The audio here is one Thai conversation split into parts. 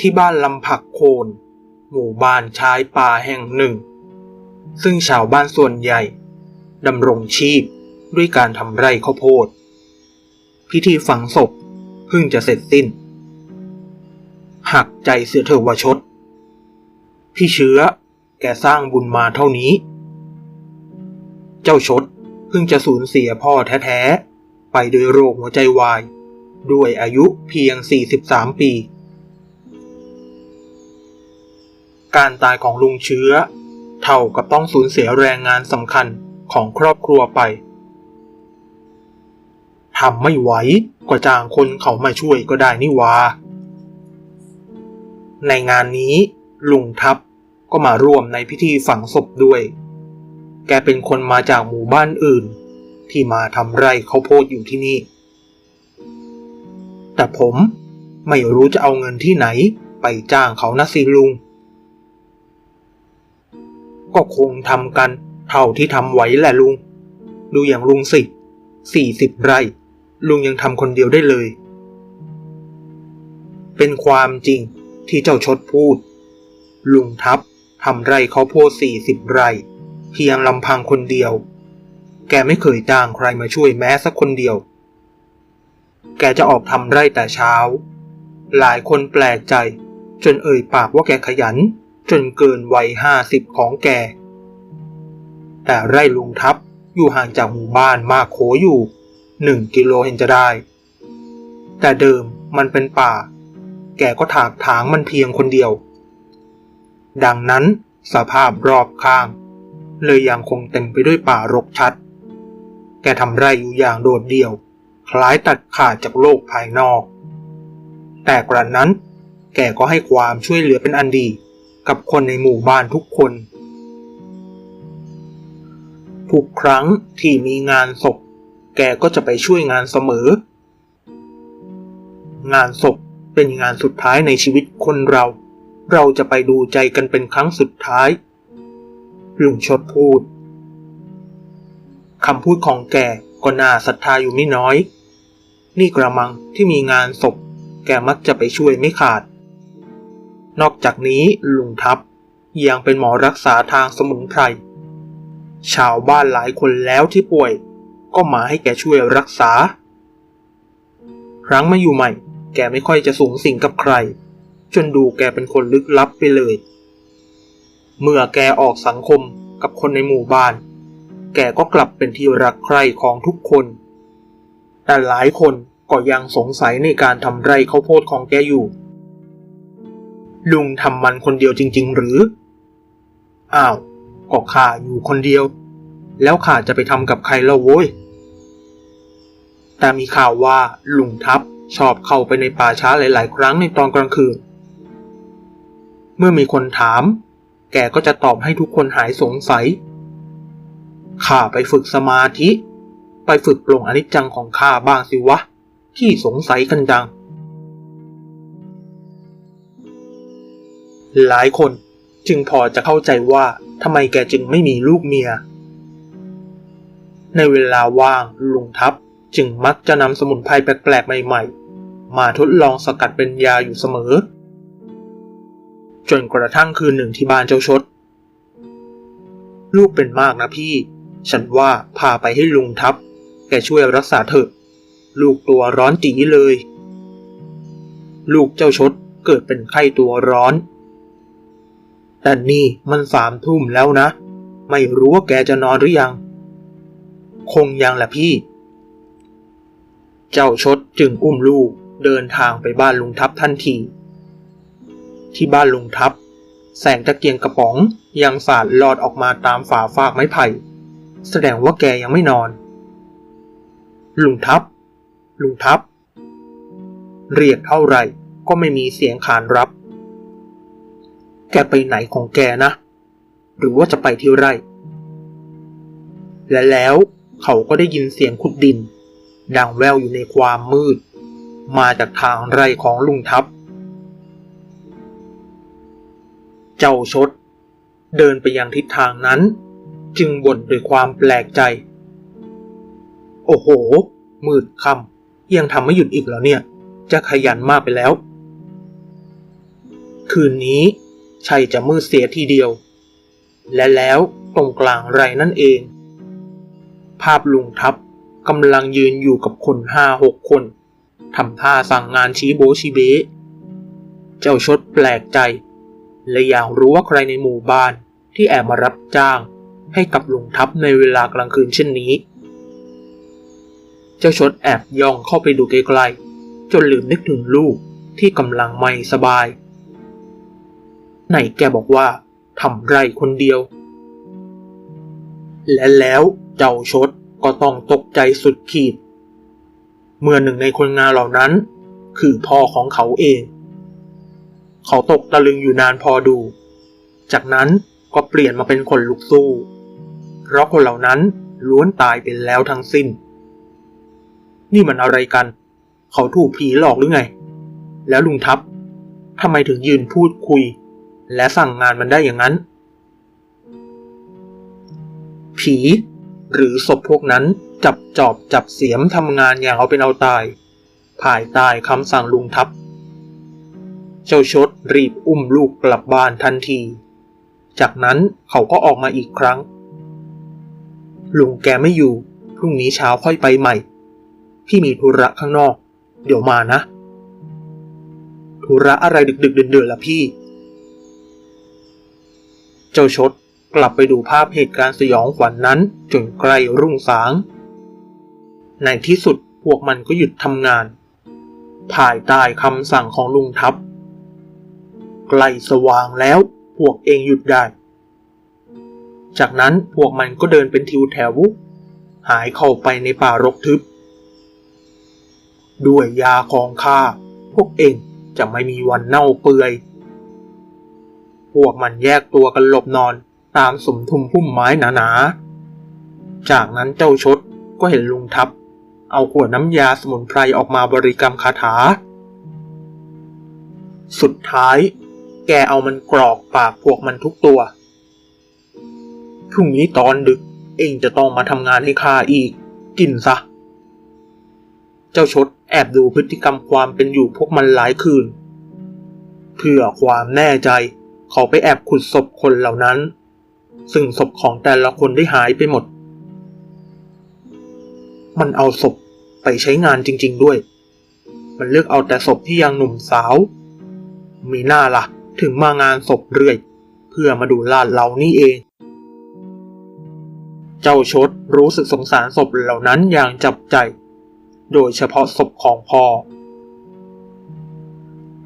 ที่บ้านลำผักโคน หมู่บ้านชายป่าแห่งหนึ่ง ซึ่งชาวบ้านส่วนใหญ่ดำรงชีพด้วยการทำไร่ข้าวโพด พิธีฝังศพเพิ่งจะเสร็จสิ้น หักใจเสียเถอวชด พี่เชื้อแกสร้างบุญมาเท่านี้ เจ้าชดเพิ่งจะสูญเสียพ่อแท้ ๆ ไปโดยโรคหัวใจวาย ด้วยอายุเพียง 43 ปี การตายของลุงเชื้อ เท่ากับต้องสูญเสียแรงงานสำคัญของครอบครัวไปทำไม่ไหวก็จ้างคนเขามาช่วยก็ได้นี่วา ในงานนี้ลุงทัพก็มาร่วมในพิธีฝังศพด้วย แกเป็นคนมาจากหมู่บ้านอื่น ที่มาทำไร่ข้าวโพดอยู่ที่นี่ แต่ผมไม่รู้จะเอาเงินที่ไหนไปจ้างเขานะสิลุง ก็คงทำกันเท่าที่ทำไหวแหละลุง ดูอย่างลุงสิสี่สิบไร่ ลุงยังทำคนเดียวได้เลย เป็นความจริงที่เจ้าชดพูด ลุงทับทำไร่ข้าโพดสี่สิบไร่ เพียงลำพังคนเดียว แกไม่เคยจ้างใครมาช่วยแม้สักคนเดียว แกจะออกทำไร่แต่เช้า หลายคนแปลกใจ จนเอ่ยปากว่าแกขยัน จนเกินวัยห้าสิบของแก แต่ไร่ลุงทับอยู่ห่างจากหมู่บ้านมากโขอยู่หนึ่งกิโลเห็นจะได้ แต่เดิมมันเป็นป่า แกก็ถากถางมันเพียงคนเดียว ดังนั้นสภาพรอบข้าง เลยยังคงเต็มไปด้วยป่ารกชัด แกทำไร่อยู่อย่างโดดเดี่ยว คล้ายตัดขาดจากโลกภายนอก แต่กระนั้นแกก็ให้ความช่วยเหลือเป็นอันดี กับคนในหมู่บ้านทุกคน ทุกครั้งที่มีงานศพ แกก็จะไปช่วยงานเสมอ งานศพเป็นงานสุดท้ายในชีวิตคนเรา เราจะไปดูใจกันเป็นครั้งสุดท้าย ลุงชดพูดคำพูดของแกก็น่าศรัทธาอยู่ไม่น้อย นี่กระมังที่มีงานศพ แกมักจะไปช่วยไม่ขาด นอกจากนี้ลุงทับยังเป็นหมอรักษาทางสมุนไพร ชาวบ้านหลายคนแล้วที่ป่วย ก็มาให้แกช่วยรักษา ครั้งมาอยู่ใหม่ แกไม่ค่อยจะสูงสิงกับใคร จนดูแกเป็นคนลึกลับไปเลย เมื่อแกออกสังคมกับคนในหมู่บ้าน แกก็กลับเป็นที่รักใคร่ของทุกคน แต่หลายคนก็ยังสงสัยในการทำไร่ข้าวโพดของแกอยู่ ลุงทำมันคนเดียวจริง ๆ หรือ อ้าว ก็ข้าอยู่คนเดียว แล้วข้าจะไปทำกับใครเล่าโว้ย แต่มีข่าวว่าลุงทับชอบเข้าไปในป่าช้าหลาย ๆ ครั้งในตอนกลางคืน เมื่อมีคนถาม แกก็จะตอบให้ทุกคนหายสงสัย ข้าไปฝึกสมาธิ ไปฝึกปลงอนิจจังของข้าบ้างสิวะ ที่สงสัยกันจัง หลายคนจึงพอจะเข้าใจว่าทำไมแกจึงไม่มีลูกเมีย ในเวลาว่างลุงทับจึงมักจะนำสมุนไพรแปลกๆ ใหม่ๆ มาทดลองสกัดเป็นยาอยู่เสมอ จนกระทั่งคืนหนึ่งที่บ้านเจ้าชด ลูกเป็นมากนะพี่ ฉันว่าพาไปให้ลุงทับแกช่วยรักษาเถอะ ลูกตัวร้อนจีเลย ลูกเจ้าชดเกิดเป็นไข้ตัวร้อน แต่นี่มันสามทุ่มแล้วนะ ไม่รู้ว่าแกจะนอนหรือยัง คงยังแหละพี่ เจ้าชดจึงอุ้มลูกเดินทางไปบ้านลุงทับทันที ที่บ้านลุงทับ แสงตะเกียงกระป๋องยังสาดลอดออกมาตามฝาฟากไม้ไผ่ แสดงว่าแกยังไม่นอน ลุงทับ ลุงทับ เรียกเท่าไหร่ก็ไม่มีเสียงขานรับ แกไปไหนของแกนะ หรือว่าจะไปที่ไร่ และแล้วเขาก็ได้ยินเสียงขุดดิน ดังแววอยู่ในความมืด มาจากทางไร่ของลุงทับ เจ้าชด เดินไปยังทิศทางนั้น จึงบ่นด้วยความแปลกใจ โอ้โห มืดค่ำยังทำไม่หยุดอีกแล้วเนี่ย จะขยันมากไปแล้ว คืนนี้ ใช่จะมืดเสียทีเดียว และแล้วตรงกลางไรนั่นเอง ภาพลุงทับกำลังยืนอยู่กับคนห้าหกคนทำท่าสั่งงานชี้โบชี้เบะเจ้าชดแปลกใจ และอยากรู้ว่าใครในหมู่บ้านที่แอบมารับจ้างให้กับลุงทับในเวลากลางคืนเช่นนี้ เจ้าชดแอบย่องเข้าไปดูไกลๆจนลืมนึกถึงลูกที่กำลังไม่สบาย ไหนแกบอกว่าทำไรคนเดียว และแล้วเจ้าชดก็ต้องตกใจสุดขีด เมื่อหนึ่งในคนงานเหล่านั้น คือพ่อของเขาเอง เขาตกตะลึงอยู่นานพอดู จากนั้นก็เปลี่ยนมาเป็นคนลุกสู้ เพราะคนเหล่านั้นล้วนตายไปแล้วทั้งสิ้น นี่มันอะไรกัน เขาถูกผีหลอกหรือไง แล้วลุงทับทำไมถึงยืนพูดคุย และสั่งงานมันได้อย่างนั้น ผี หรือศพพวกนั้นจับจอบจับเสียมทำงานอย่างเอาเป็นเอาตายภายใต้คำสั่งลุงทับเจ้าชดรีบอุ้มลูกกลับบ้านทันที จากนั้นเขาก็ออกมาอีกครั้ง ลุงแกไม่อยู่ พรุ่งนี้เช้าค่อยไปใหม่ พี่มีธุระข้างนอก เดี๋ยวมานะ ธุระอะไรดึกๆเดือนๆล่ะพี่ จ้าชดกลับไปดูภาพเหตุการณ์สยองขวัญนนั้น จนใกล้รุ่งสาง ในที่สุดพวกมันก็หยุดทำงาน ภายใต้คำสั่งของลุงทับใกล้สว่างแล้วพวกเองหยุดได้ จากนั้นพวกมันก็เดินเป็นทิวแถว หายเข้าไปในป่ารกทึบ ด้วยยาของข้าพวกเองจะไม่มีวันเน่าเปื่อย พวกมันแยกตัวกันหลบนอนตามสมทุมพุ่มไม้หนาๆ จากนั้นเจ้าชดก็เห็นลุงทับ เอาขวดน้ำยาสมุนไพรออกมาบริกรรมคาถา สุดท้าย แกเอามันกรอกปากพวกมันทุกตัว พรุ่งนี้ตอนดึกเองจะต้องมาทำงานให้ข้าอีก กินซะ เจ้าชดแอบดูพฤติกรรมความเป็นอยู่พวกมันหลายคืน เพื่อความแน่ใจ เขาไปแอบขุดศพคนเหล่านั้น ซึ่งศพของแต่ละคนได้หายไปหมด มันเอาศพไปใช้งานจริง ๆด้วย มันเลือกเอาแต่ศพที่ยังหนุ่มสาว มีหน้าละ่ะ ถึงมางานศพเรื่อย เพื่อมาดูลาดเรานี่เอง เจ้าชดรู้สึกสงสารศพเหล่านั้นอย่างจับใจ โดยเฉพาะศพของพ่อ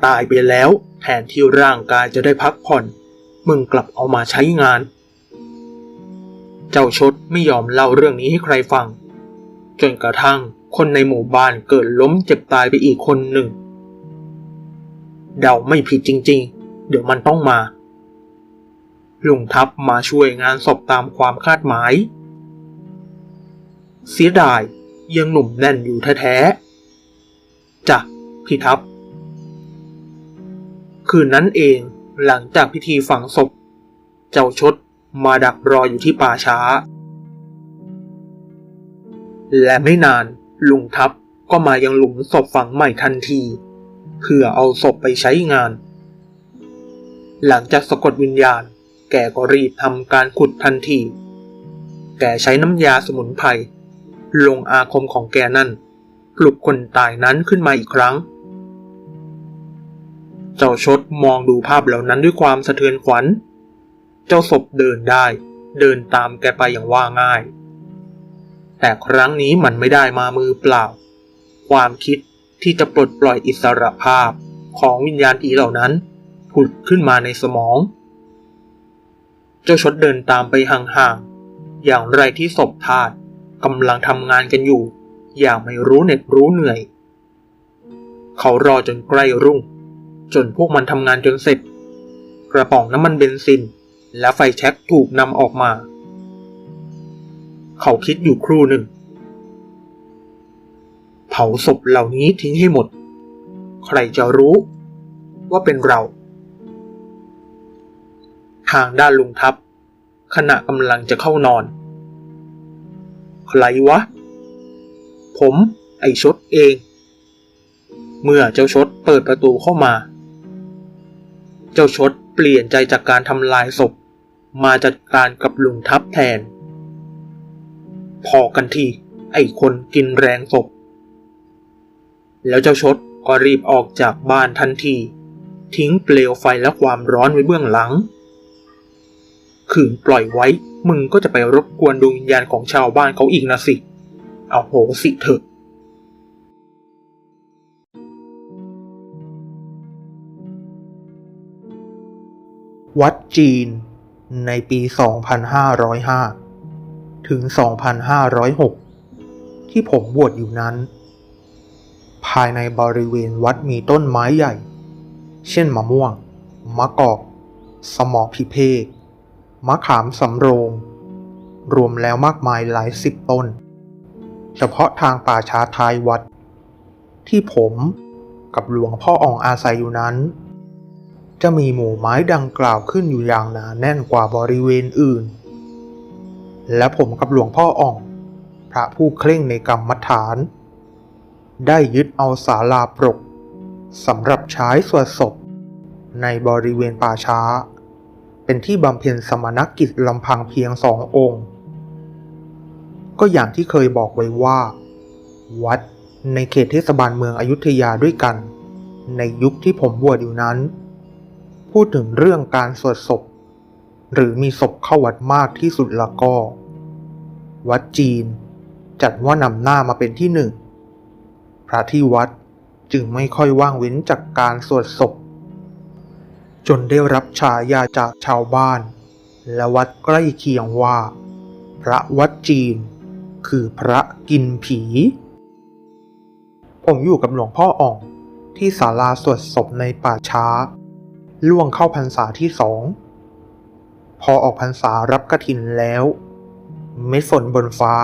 ตายไปแล้ว แทนที่ร่างกายจะได้พักผ่อน มึงกลับเอามาใช้งาน เจ้าชดไม่ยอมเล่าเรื่องนี้ให้ใครฟัง จนกระทั่งคนในหมู่บ้านเกิดล้มเจ็บตายไปอีกคนหนึ่ง เดาไม่ผิดจริง ๆ เดี๋ยวมันต้องมาลุงทับมาช่วยงานศพตามความคาดหมาย เสียดายยังหนุ่มแน่นอยู่แท้ๆจ้ะพี่ทับ คืนนั้นเองหลังจากพิธีฝังศพ เจ้าชดมาดักรออยู่ที่ป่าช้า และไม่นานลุงทับก็มายังหลุมศพฝังใหม่ทันที เพื่อเอาศพไปใช้งาน หลังจากสะกดวิญญาณ แกก็รีบทำการขุดทันที แกใช้น้ำยาสมุนไพรลงอาคมของแกนั่น ปลุกคนตายนั้นขึ้นมาอีกครั้ง เจ้าชดมองดูภาพเหล่านั้นด้วยความสะเทือนขวัญ เจ้าศพเดินได้ เดินตามแกไปอย่างว่าง่าย แต่ครั้งนี้มันไม่ได้มามือเปล่า ความคิดที่จะปลดปล่อยอิสรภาพของวิญญาณอีเหล่านั้นผุดขึ้นมาในสมอง เจ้าชดเดินตามไปห่างๆ อย่างไรที่ศพทาตกำลังทำงานกันอยู่ อย่างไม่รู้เหน็ดรู้เหนื่อย เขารอจนใกล้รุ่ง จนพวกมันทำงานจนเสร็จ กระป๋องน้ำมันเบนซิน และไฟแช็กถูกนำออกมา เขาคิดอยู่ครู่หนึ่ง เผาศพเหล่านี้ทิ้งให้หมด ใครจะรู้ว่าเป็นเรา ทางด้านลุงทับ ขณะกำลังจะเข้านอน ใครวะ ผมไอชดเอง เมื่อเจ้าชดเปิดประตูเข้ามา เจ้าชดเปลี่ยนใจจากการทำลายศพ มาจัดการกับลุงทับแทน พอกันที ไอ้คนกินแรงศพ แล้วเจ้าชดก็รีบออกจากบ้านทันที ทิ้งเปลวไฟและความร้อนไว้เบื้องหลัง ขืนปล่อยไว้มึงก็จะไปรบกวนดวงวิญญาณของชาวบ้านเขาอีกนะสิ เอาโหสิเถอะ วัดจีนในปี 2505 ถึง 2506 ที่ผมบวชอยู่นั้น ภายในบริเวณวัดมีต้นไม้ใหญ่ เช่นมะม่วง มะกอก สมอพิเภกมะขามสำโรง รวมแล้วมากมายหลายสิบต้น เฉพาะทางป่าช้าท้ายวัด ที่ผมกับหลวงพ่ออ่องอาศัยอยู่นั้น จะมีหมู่ไม้ดังกล่าวขึ้นอยู่อย่างหนาแน่นกว่าบริเวณอื่น และผมกับหลวงพ่ออ่อง พระผู้เคร่งในกรรมฐาน ได้ยึดเอาศาลาปรกสำหรับใช้สวดศพ ในบริเวณป่าช้า เป็นที่บำเพ็ญสมณกิจลำพังเพียงสององค์ ก็อย่างที่เคยบอกไว้ว่า วัดในเขตเทศบาลเมืองอยุธยาด้วยกัน ในยุคที่ผมบวชอยู่นั้น พูดถึงเรื่องการสวดศพ หรือมีศพเข้าวัดมากที่สุดละก็ วัดจีน จัดว่านำหน้ามาเป็นที่หนึ่ง พระที่วัดจึงไม่ค่อยว่างเว้นจากการสวดศพ จนได้รับฉายาจากชาวบ้าน และวัดใกล้เคียงว่า พระวัดจีน คือพระกินผี ผมอยู่กับหลวงพ่ออ่องที่ศาลาสวดศพในป่าช้า ล่วงเข้าพรรษาที่สอง พอออกพรรษารับกระถินแล้ว เม็ดฝนบนฟ้า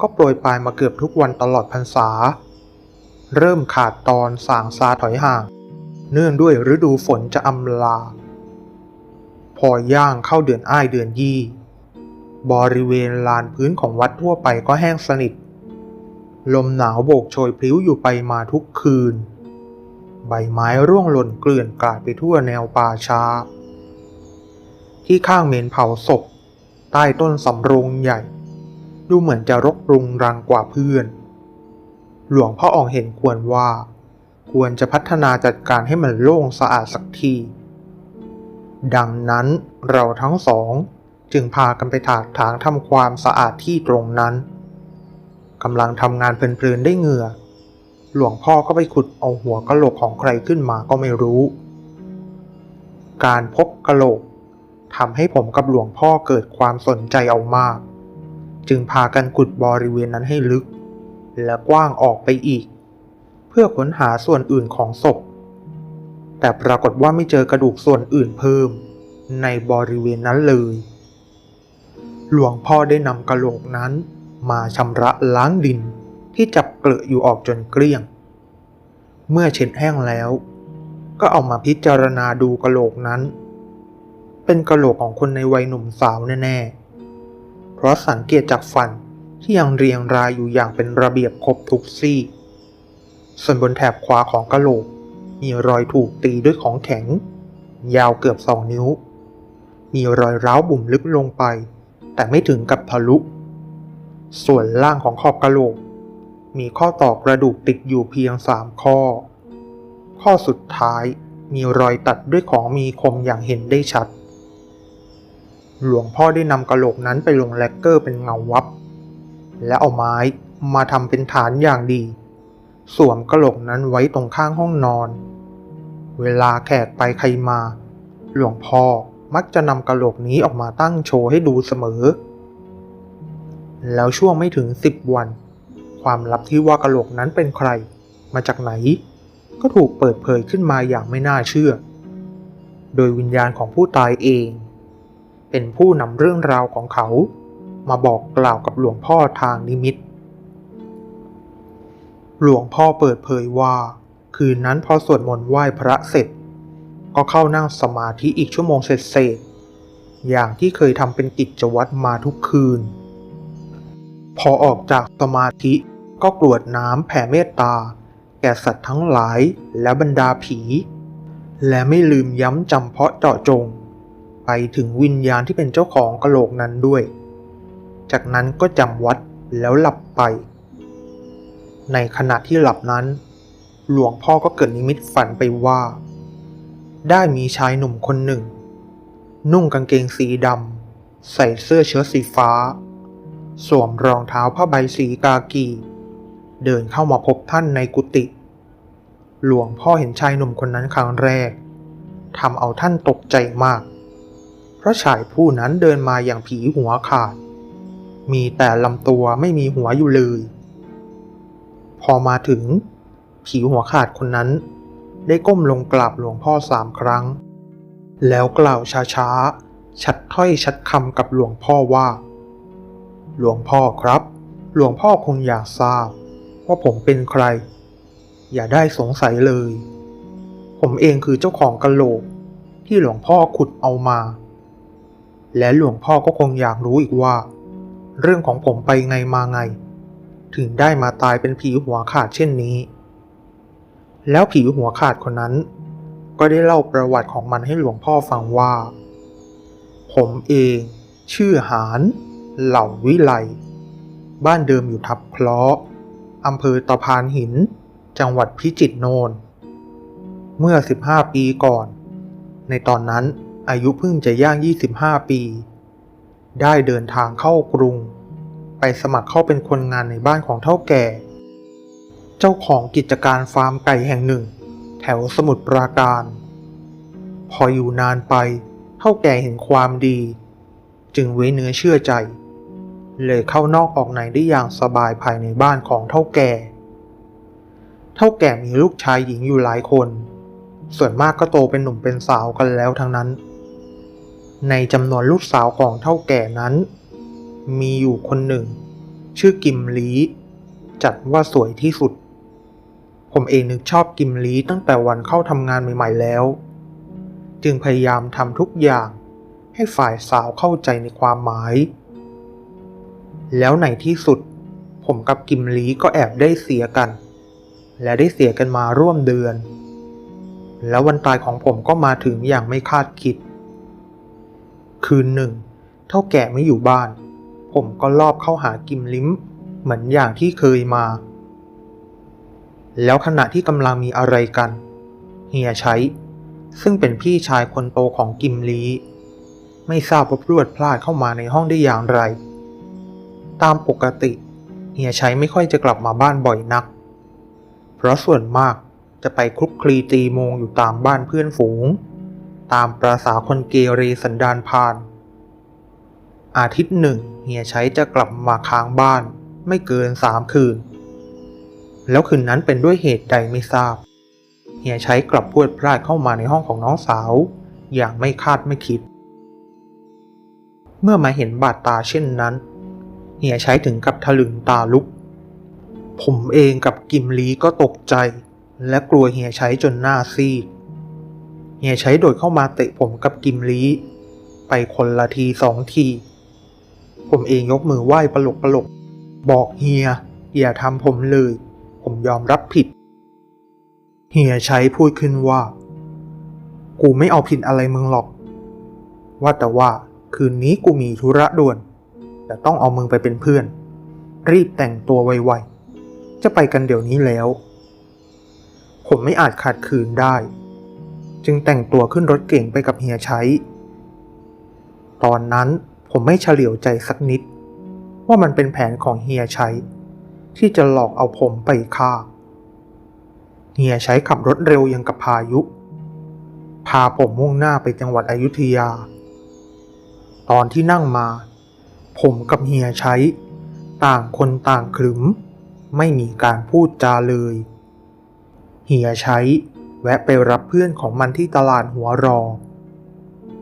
ก็โปรยปลายมาเกือบทุกวันตลอดพรรษา เริ่มขาดตอนสางซาถอยห่าง เนื่องด้วยฤดูฝนจะอำลา พอย่างเข้าเดือนอ้ายเดือนยี่ บริเวณลานพื้นของวัดทั่วไปก็แห้งสนิท ลมหนาวโบกโชยพลิ้วอยู่ไปมาทุกคืน ใบไม้ร่วงหล่นเกลื่อนกลาดไปทั่วแนวป่าช้า ที่ข้างเมนเผาศพ ใต้ต้นสำโรงใหญ่ ดูเหมือนจะรกรุงรังกว่าเพื่อน หลวงพ่ออองเห็นควรว่า ควรจะพัฒนาจัดการให้มันโล่งสะอาดสักที ดังนั้นเราทั้งสองจึงพากันไปถากถางทำความสะอาดที่ตรงนั้นกำลังทำงานเพลินๆได้เหงื่อ หลวงพ่อก็ไปขุดเอาหัวกะโหลกของใครขึ้นมาก็ไม่รู้ การพบกะโหลกทำให้ผมกับหลวงพ่อเกิดความสนใจเอามาก จึงพากันขุดบริเวณนั้นให้ลึก และกว้างออกไปอีก เพื่อค้นหาส่วนอื่นของศพ แต่ปรากฏว่าไม่เจอกระดูกส่วนอื่นเพิ่ม ในบริเวณนั้นเลย หลวงพ่อได้นำกระโหลกนั้นมาชำระล้างดิน ที่จับเกลืออยู่ออกจนเกลี้ยง เมื่อเช็ดแห้งแล้ว ก็เอามาพิจารณาดูกระโหลกนั้น เป็นกระโหลกของคนในวัยหนุ่มสาวแน่ๆ เพราะสังเกตจากฟันที่ยังเรียงรายอยู่อย่างเป็นระเบียบครบทุกซี่ ส่วนบนแถบขวาของกระโหลก มีรอยถูกตีด้วยของแข็ง ยาวเกือบสองนิ้ว มีรอยร้าวบุ่มลึกลงไป แต่ไม่ถึงกับทะลุ ส่วนล่างของขอบกระโหลก มีข้อต่อกระดูกติดอยู่เพียงสามข้อ ข้อสุดท้ายมีรอยตัดด้วยของมีคมอย่างเห็นได้ชัด หลวงพ่อได้นำกระโหลกนั้นไปลงแลกเกอร์เป็นเงาวับ และเอาไม้มาทำเป็นฐานอย่างดี สวมกระโหลกนั้นไว้ตรงข้างห้องนอน เวลาแขกไปใครมา หลวงพ่อมักจะนำกระโหลกนี้ออกมาตั้งโชว์ให้ดูเสมอ แล้วช่วงไม่ถึงสิบวัน ความลับที่ว่ากะโหลกนั้นเป็นใคร มาจากไหน ก็ถูกเปิดเผยขึ้นมาอย่างไม่น่าเชื่อ โดยวิญญาณของผู้ตายเอง เป็นผู้นำเรื่องราวของเขา มาบอกกล่าวกับหลวงพ่อทางนิมิต หลวงพ่อเปิดเผยว่า คืนนั้นพอสวดมนต์ไหว้พระเสร็จ ก็เข้านั่งสมาธิอีกชั่วโมงเศษอย่างที่เคยทำเป็นกิจวัตรมาทุกคืน พอออกจากสมาธิ ก็กรวดน้ำแผ่เมตตา แก่สัตว์ทั้งหลายและบรรดาผี และไม่ลืมย้ำจำเพาะเจาะจง ไปถึงวิญญาณที่เป็นเจ้าของกระโหลกนั้นด้วย จากนั้นก็จำวัดแล้วหลับไป ในขณะที่หลับนั้น หลวงพ่อก็เกิดนิมิตฝันไปว่า ได้มีชายหนุ่มคนหนึ่ง นุ่งกางเกงสีดำใส่เสื้อเชิ้ตสีฟ้า สวมรองเท้าผ้าใบสีกากี เดินเข้ามาพบท่านในกุฏิหลวงพ่อเห็นชายหนุ่มคนนั้นครั้งแรกทำเอาท่านตกใจมาก เพราะชายผู้นั้นเดินมาอย่างผีหัวขาด มีแต่ลำตัวไม่มีหัวอยู่เลย พอมาถึง ผีหัวขาดคนนั้น ได้ก้มลงกราบหลวงพ่อสามครั้ง แล้วกล่าวช้าๆ ชัดถ้อยชัดคำกับหลวงพ่อว่า หลวงพ่อครับ หลวงพ่อคงอยากทราบ ว่าผมเป็นใคร อย่าได้สงสัยเลย ผมเองคือเจ้าของกะโหลกที่หลวงพ่อขุดเอามา และหลวงพ่อก็คงอยากรู้อีกว่า เรื่องของผมไปไงมาไง ถึงได้มาตายเป็นผีหัวขาดเช่นนี้ แล้วผีหัวขาดคนนั้น ก็ได้เล่าประวัติของมันให้หลวงพ่อฟังว่า ผมเองชื่อหานเหล่าวิไลบ้านเดิมอยู่ทับเคราะ อำเภอตะพานหิน จังหวัดพิจิตรโนน เมื่อ 15 ปีก่อน ในตอนนั้นอายุเพิ่งจะย่าง 25 ปี ได้เดินทางเข้ากรุง ไปสมัครเข้าเป็นคนงานในบ้านของเท่าแก่ เจ้าของกิจการฟาร์มไก่แห่งหนึ่ง แถวสมุทรปราการ พออยู่นานไปเท่าแก่เห็นความดี จึงไว้เนื้อเชื่อใจ เลยเข้านอกออกในได้อย่างสบายภายในบ้านของเท่าแก่ เท่าแก่มีลูกชายหญิงอยู่หลายคน ส่วนมากก็โตเป็นหนุ่มเป็นสาวกันแล้วทั้งนั้น ในจำนวนลูกสาวของเท่าแก่นั้น มีอยู่คนหนึ่ง ชื่อกิมลีจัดว่าสวยที่สุด ผมเองนึกชอบกิมลีตั้งแต่วันเข้าทำงานใหม่ ๆแล้ว จึงพยายามทำทุกอย่างให้ฝ่ายสาวเข้าใจในความหมาย แล้วในที่สุด ผมกับกิมลีก็แอบได้เสียกัน และได้เสียกันมาร่วมเดือน แล้ววันตายของผมก็มาถึงอย่างไม่คาดคิด คืนหนึ่ง เท่าแก่ไม่อยู่บ้าน ผมก็ลอบเข้าหากิมลิมเหมือนอย่างที่เคยมา แล้วขณะที่กำลังมีอะไรกัน เฮียใช้ ซึ่งเป็นพี่ชายคนโตของกิมลีไม่ทราบว่าพรวดพลาดเข้ามาในห้องได้อย่างไร ตามปกติ เฮียใช้ไม่ค่อยจะกลับมาบ้านบ่อยนัก เพราะส่วนมากจะไปคลุกคลีตีโมงอยู่ตามบ้านเพื่อนฝูง ตามประษาคนเกเรสันดานพาน อาทิตย์หนึ่งเฮียใช้จะกลับมาค้างบ้านไม่เกินสามคืน แล้วคืนนั้นเป็นด้วยเหตุใดไม่ทราบ เฮียใช้กลับพวดพลาดเข้ามาในห้องของน้องสาว อย่างไม่คาดไม่คิด เมื่อมาเห็นบาดตาเช่นนั้น เฮียใช้ถึงกับถลึงตาลุก ผมเองกับกิมลีก็ตกใจ และกลัวเฮียใช้จนหน้าซีด เฮียใช้โดดเข้ามาเตะผมกับกิมลีไปคนละทีสองที ผมเองยกมือไหว้ปลกปลกบอกเฮีย อย่าทำผมเลย ผมยอมรับผิด เฮียใช้พูดขึ้นว่า กูไม่เอาผิดอะไรมึงหรอก ว่าแต่ว่าคืนนี้กูมีธุระด่วน แต่ต้องเอามึงไปเป็นเพื่อน รีบแต่งตัวไวๆ จะไปกันเดี๋ยวนี้แล้ว ผมไม่อาจขาดคืนได้ จึงแต่งตัวขึ้นรถเก่งไปกับเฮียใช้ ตอนนั้นผมไม่เฉลียวใจสักนิด ว่ามันเป็นแผนของเฮียใช้ ที่จะหลอกเอาผมไปฆ่า เฮียใช้ขับรถเร็วยังกับพายุ พาผมมุ่งหน้าไปจังหวัดอยุธยา ตอนที่นั่งมา ผมกับเฮียใช้ ต่างคนต่างขรึม ไม่มีการพูดจาเลย เฮียใช้แวะไปรับเพื่อนของมันที่ตลาดหัวรอ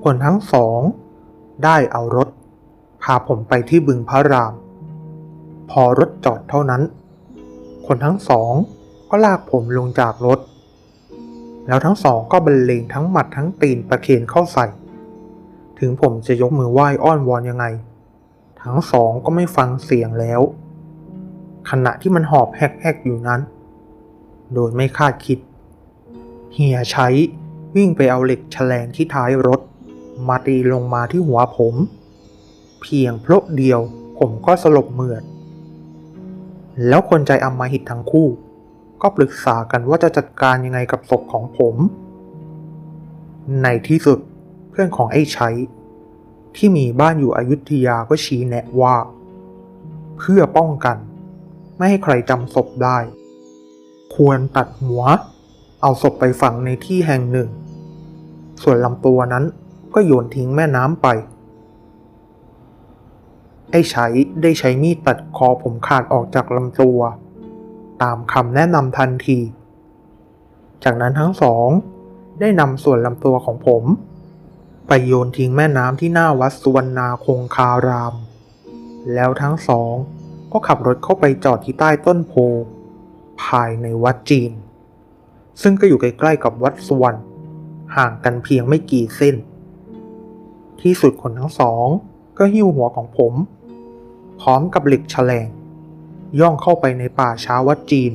คนทั้งสอง ได้เอารถ พาผมไปที่บึงพระราม พอรถจอดเท่านั้น คนทั้งสองก็ลากผมลงจากรถ แล้วทั้งสองก็บรรเลงทั้งหมัดทั้งตีนประเคนเข้าใส่ ถึงผมจะยกมือไหว้อ้อนวอนยังไง ทั้งสองก็ไม่ฟังเสียงแล้ว ขณะที่มันหอบแฮกๆอยู่นั้น โดยไม่คาดคิด เฮียใช้วิ่งไปเอาเหล็กแฉลงที่ท้ายรถ มาตีลงมาที่หัวผม เพียงเพลาะเดียวผมก็สลบเหมือด แล้วคนใจอำมหิตทั้งคู่ ก็ปรึกษากันว่าจะจัดการยังไงกับศพของผม ในที่สุดเพื่อนของไอ้ใชัย ที่มีบ้านอยู่อยุธยาก็ชี้แนะว่า เพื่อป้องกัน ไม่ให้ใครจำศพได้ ควรตัดหัว เอาศพไปฝังในที่แห่งหนึ่ง ส่วนลำตัวนั้นก็โยนทิ้งแม่น้ำไป ไอ้ใช้ได้ใช้มีดตัดคอผมขาดออกจากลำตัว ตามคำแนะนำทันที จากนั้นทั้งสอง ได้นำส่วนลำตัวของผม ไปโยนทิ้งแม่น้ำที่หน้าวัดสุวรรณาคงคาราม แล้วทั้งสองก็ขับรถเข้าไปจอดที่ใต้ต้นโพ ภายในวัดจีน ซึ่งก็อยู่ใกล้ๆกับวัดสุวรรณห่างกันเพียงไม่กี่เส้น ที่สุดคนทั้งสองก็หิ้วหัวของผม พร้อมกับเหล็กแฉลง ย่องเข้าไปในป่าช้าวัดจีน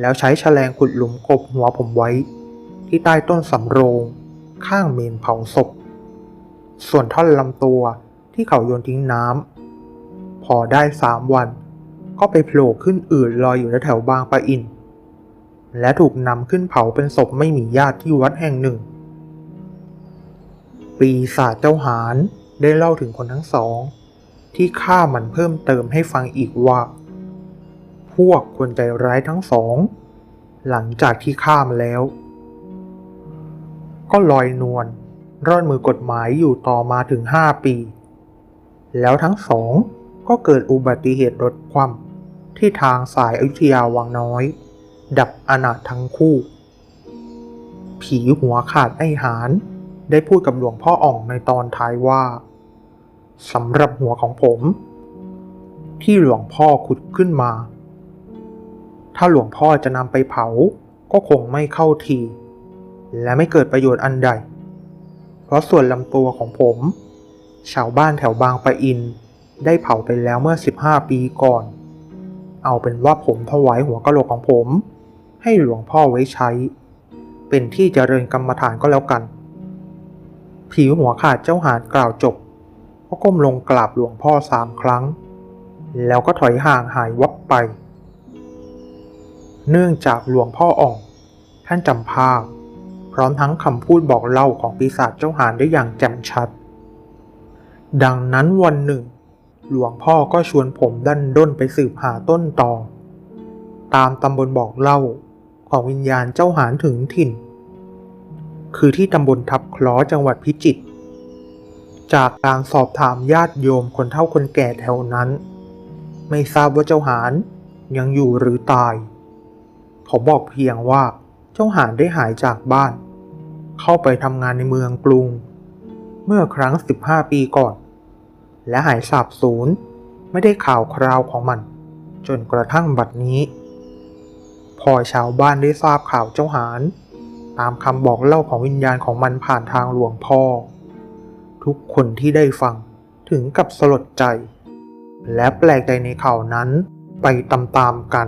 แล้วใช้แฉลงขุดหลุมกบหัวผมไว้ ที่ใต้ต้นสำโรง ข้างเมนเผาศพ ส่วนท่อนลำตัวที่เขาโยนทิ้งน้ำพอได้สามวัน ก็ไปโผล่ขึ้นอืดลอยอยู่แถวบางปะอิน และถูกนำขึ้นเผาเป็นศพไม่มีญาติที่วัดแห่งหนึ่ง ปีศาจเจ้าหารได้เล่าถึงคนทั้งสอง ที่ฆ่ามันเพิ่มเติมให้ฟังอีกว่า พวกคนใจร้ายทั้งสอง หลังจากที่ฆ่ามันแล้ว ก็ลอยนวลร่อดมือกฎหมายอยู่ต่อมาถึงห้าปี แล้วทั้งสองก็เกิดอุบัติเหตุรถคว่ำที่ทางสายอยุธยาวังน้อย ดับอนาถทั้งคู่ ผีหัวขาดไอหานได้พูดกับหลวงพ่ออ่องในตอนท้ายว่าสำหรับหัวของผม ที่หลวงพ่อขุดขึ้นมา ถ้าหลวงพ่อจะนำไปเผาก็คงไม่เข้าที และไม่เกิดประโยชน์อันใด เพราะส่วนลำตัวของผม ชาวบ้านแถวบางปะอิน ได้เผาไปแล้วเมื่อ 15 ปีก่อน เอาเป็นว่าผมถวายหัวกะโหลกของผม ให้หลวงพ่อไว้ใช้ เป็นที่เจริญกรรมฐานก็แล้วกันผีหัวขาดเจ้าหารกล่าวจบก็ก้มลงกราบหลวงพ่อสามครั้ง แล้วก็ถอยห่างหายวับไป เนื่องจากหลวงพ่ออ่อง ท่านจำภาพ ร้อมทั้งคำพูดบอกเล่าของปีศาจเจ้าหารได้อย่างแจ่มชัด ดังนั้นวันหนึ่ง หลวงพ่อก็ชวนผมดันด้นไปสืบหาต้นตอตามตำบลบอกเล่าของวิญญาณเจ้าหารถึงถิ่น คือที่ตำบลทับคล้อจังหวัดพิจิตร จากการสอบถามญาติโยมคนเฒ่าคนแก่แถวนั้น ไม่ทราบว่าเจ้าหารยังอยู่หรือตาย เขาบอกเพียงว่าเจ้าหารได้หายจากบ้าน เข้าไปทำงานในเมืองกรุง เมื่อครั้ง 15 ปีก่อน และหายสาบสูญไม่ได้ข่าวคราวของมัน จนกระทั่งบัดนี้ พอชาวบ้านได้ทราบข่าวเจ้าหารตามคำบอกเล่าของวิญญาณของมันผ่านทางหลวงพ่อ ทุกคนที่ได้ฟังถึงกับสลดใจ และแปลกใจในข่าวนั้นไปตามๆกัน